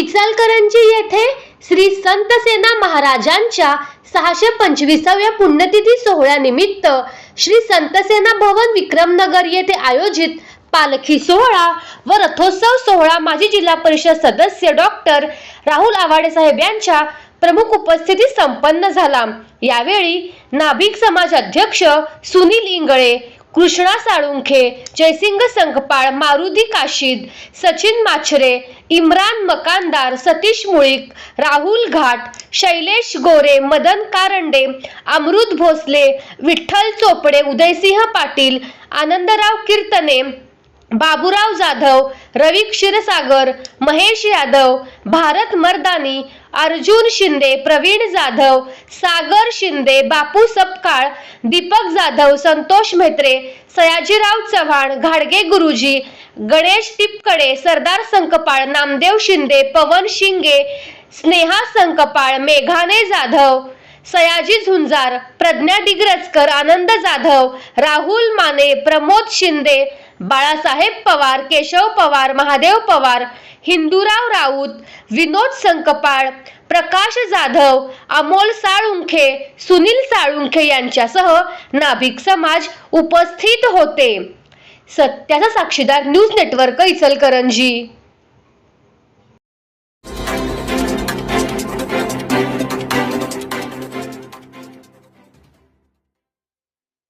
इचलकरंजी येथे श्री संत सेना महाराजांच्या सहाशे पंचवीसाव्या पुण्यतिथी सोहळ्यानिमित्त श्री संत सेना भवन विक्रमनगर येथे आयोजित पालखी सोहळा व रथोत्सव सोहळा माजी जिल्हा परिषद सदस्य डॉक्टर राहुल आवाडे साहेब यांच्या प्रमुख उपस्थितीत संपन्न झाला. यावेळी नाभिक समाज अध्यक्ष सुनील इंगळे कृष्णा साळुंखे जयसिंग संकपाळ मारुदी काशीद सचिन माछरे इम्रान मकानदार सतीश मुळीक राहुल घाट शैलेश गोरे मदन कारंडे अमृत भोसले विठ्ठल चोपडे उदयसिंह पाटील आनंदराव कीर्तने बाबूराव जाधव रवी क्षीरसागर महेश यादव भारत मर्दानी अर्जुन शिंदे प्रवीण जाधव सागर शिंदे बापू सपकाळ दीपक जाधव संतोष म्हेत्रे सयाजीराव चव्हाण घाडगे गुरुजी गणेश टिपकडे सरदार संकपाळ नामदेव शिंदे पवन शिंगे स्नेहा संकपाळ मेघाने जाधव सयाजी झुंजार प्रज्ञा डिग्रजकर आनंद जाधव राहुल माने प्रमोद शिंदे बाळासाहेब पवार केशव पवार महादेव पवार हिंदूराव राऊत विनोद संकपाळ प्रकाश जाधव अमोल साळुंखे सुनील साळुंखे यांच्यासह नाभिक समाज उपस्थित होते. सत्याचा साक्षीदार न्यूज नेटवर्क इचलकरंजी.